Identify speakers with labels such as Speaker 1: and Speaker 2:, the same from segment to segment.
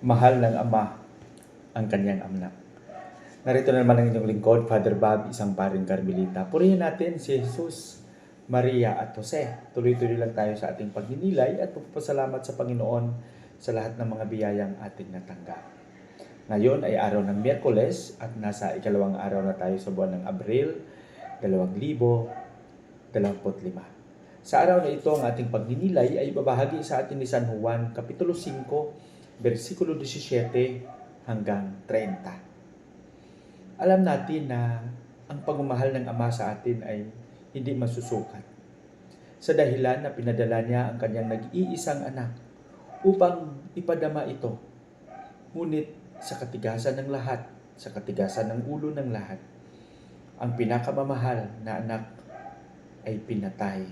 Speaker 1: mahal ng Ama ang kanyang anak. Narito na naman ang inyong lingkod, Father Bob, isang paring Carmelita. Purihin natin si Jesus, Maria at Jose. Tuloy-tuloy lang tayo sa ating pagninilay at pagpapasalamat sa Panginoon sa lahat ng mga biyayang ating natanggap. Ngayon ay araw ng Miyerkules at nasa ikalawang araw na tayo sa buwan ng Abril 2025. Sa araw na ito, ang ating pagninilay ay babahagi sa atin ni San Juan, Kapitulo 5, versikulo 17 hanggang 30. Alam natin na ang pagmamahal ng Ama sa atin ay hindi masusukat. Sa dahilan na pinadala niya ang kanyang nag-iisang anak upang ipadama ito. Ngunit sa katigasan ng lahat, sa katigasan ng ulo ng lahat, ang pinakamamahal na anak ay pinatay.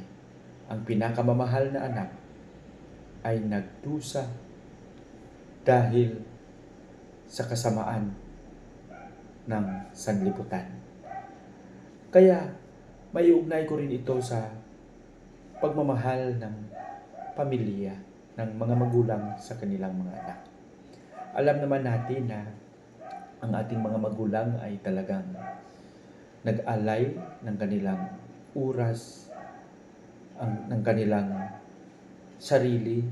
Speaker 1: Ang pinakamamahal na anak ay nagdusa dahil sa kasamaan ng sanlibutan. Kaya may ugnay ko rin ito sa pagmamahal ng pamilya, ng mga magulang sa kanilang mga anak. Alam naman natin na ang ating mga magulang ay talagang nag-alay ng kanilang oras, ang, ng kanilang sarili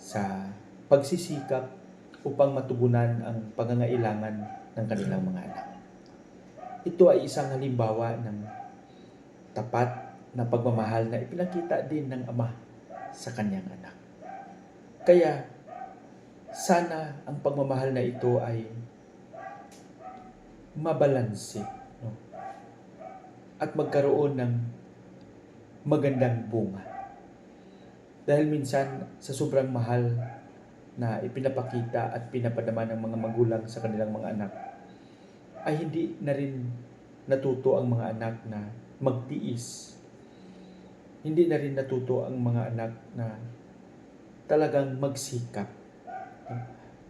Speaker 1: sa pagsisikap upang matugunan ang pangangailangan ng kanilang mga anak. Ito ay isang halimbawa ng tapat na pagmamahal na ipinakita din ng ama sa kanyang anak. Kaya sana ang pagmamahal na ito ay mabalanse no? at magkaroon ng magandang bunga. Dahil minsan sa sobrang mahal na ipinapakita at pinapadama ng mga magulang sa kanilang mga anak, ay hindi na rin natuto ang mga anak na magtiis. Hindi na rin natuto ang mga anak na talagang magsikap.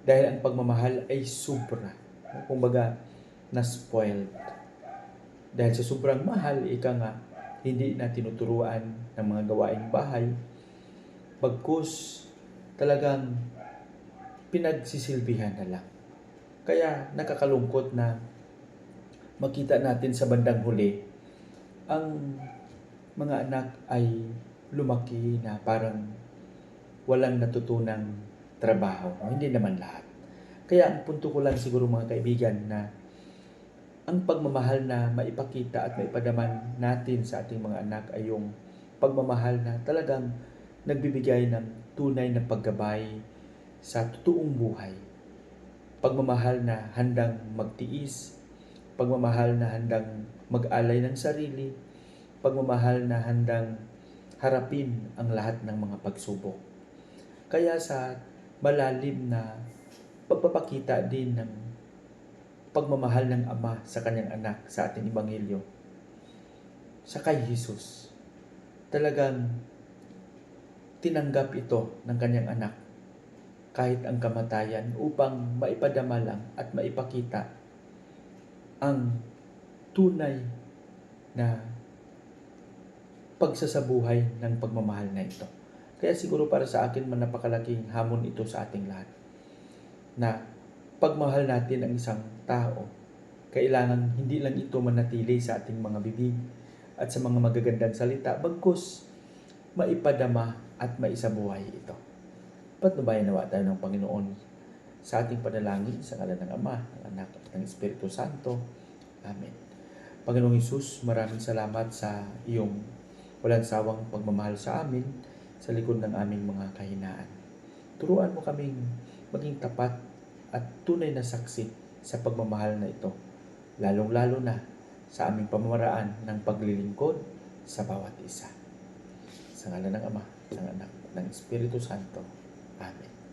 Speaker 1: Dahil ang pagmamahal ay sobra. Kumbaga, na-spoiled. Dahil sa sobrang mahal, ika nga, hindi na tinuturuan ng mga gawaing bahay. Bagkus, talagang pinagsisilbihan na lang. Kaya nakakalungkot na makita natin sa bandang huli ang mga anak ay lumaki na parang walang natutunang trabaho. Hindi naman lahat. Kaya ang punto ko lang siguro mga kaibigan na ang pagmamahal na maipakita at maipadaman natin sa ating mga anak ay yung pagmamahal na talagang nagbibigay ng tunay na paggabay sa totoong buhay. Pagmamahal na handang magtiis, pagmamahal na handang mag-alay ng sarili, pagmamahal na handang harapin ang lahat ng mga pagsubok. Kaya sa malalim na pagpapakita din ng pagmamahal ng Ama sa kanyang anak sa ating Ebanghelyo, sa kay Jesus, talagang tinanggap ito ng kanyang anak kahit ang kamatayan upang maipadama lang at maipakita ang tunay na pagsasabuhay ng pagmamahal na ito. Kaya siguro para sa akin man napakalaking hamon ito sa ating lahat. Na pagmahal natin ang isang tao, kailangan hindi lang ito manatili sa ating mga bibig at sa mga magagandang salita, bagkus maipadama at maisabuhay ito. Patnubayan nawa tayo ng Panginoon sa ating panalangin sa ngalan ng Ama, ng Anak at ng Espiritu Santo. Amen. Panginoong Isus, maraming salamat sa iyong walang sawang pagmamahal sa amin sa likod ng aming mga kahinaan. Turuan mo kaming maging tapat at tunay na saksi sa pagmamahal na ito, lalong-lalo na sa aming pamamaraan ng paglilingkod sa bawat isa. Sa ngalan ng Ama, ng Anak, ng Espiritu Santo. Amen.